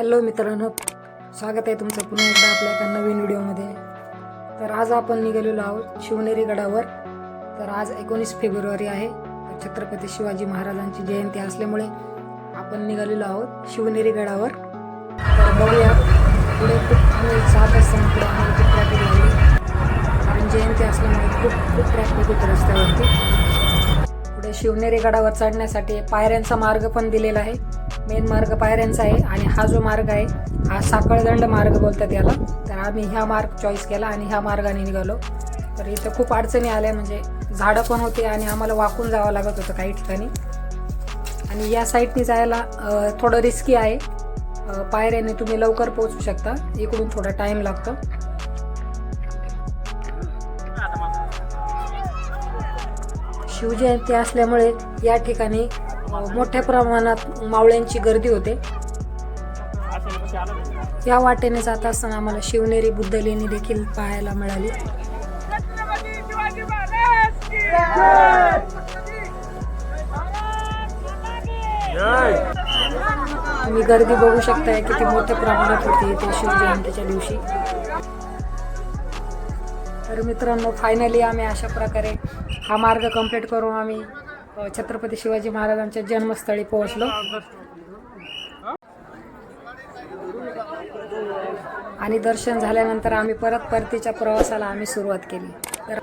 Hello मित्रांनो स्वागत आहे तुमचं पुन्हा एकदा आपल्या एका नवीन व्हिडिओमध्ये. तर आज आपण निघालेलो आहोत शिवनेरी गडावर. तर आज एकोणीस फेब्रुवारी आहे. तर छत्रपती शिवाजी महाराजांची जयंती असल्यामुळे आपण निघालेलो आहोत शिवनेरी गडावर. तर बघूया पुढे खूप आम्ही सात असताना पुढे आम्हाला खूप ट्रॅफिक लागली. कारण जयंती असल्यामुळे खूप खूप ट्रॅफिक होतं रस्त्यावरती. पुढे शिवनेरी गडावर चढण्यासाठी पायऱ्यांचा मार्ग पण दिलेला आहे. मेन मार्ग पायऱ्यांचा आहे आणि हा जो मार्ग आहे हा साखळदंड मार्ग बोलतात याला. तर आम्ही ह्या मार्ग चॉईस केला आणि ह्या मार्गाने निघालो. तर इथं खूप अडचणी आल्या म्हणजे झाडं पण होते आणि आम्हाला वाकून जावं लागत होतं काही ठिकाणी. आणि या साईडने जायला थोडं रिस्की आहे. पायऱ्याने तुम्ही लवकर पोहोचू शकता. इकडून थोडा टाईम लागतो. शिवजयंती असल्यामुळे या ठिकाणी मोठ्या प्रमाणात मावळ्यांची गर्दी होते. या वाटेने जात असताना आम्हाला शिवनेरी बुद्ध लेणी देखील पाहायला मिळाली. तुम्ही गर्दी बघू शकताय किती मोठ्या प्रमाणात होती इथे शिवजयंतीच्या दिवशी. तर मित्रांनो फायनली आम्ही अशा प्रकारे हा मार्ग कंप्लीट करून आम्ही छत्रपती शिवाजी महाराजांच्या जन्मस्थळी पोहोचलो. आणि दर्शन झाल्यानंतर आम्ही परत परतीच्या प्रवासाला आम्ही सुरुवात केली. तर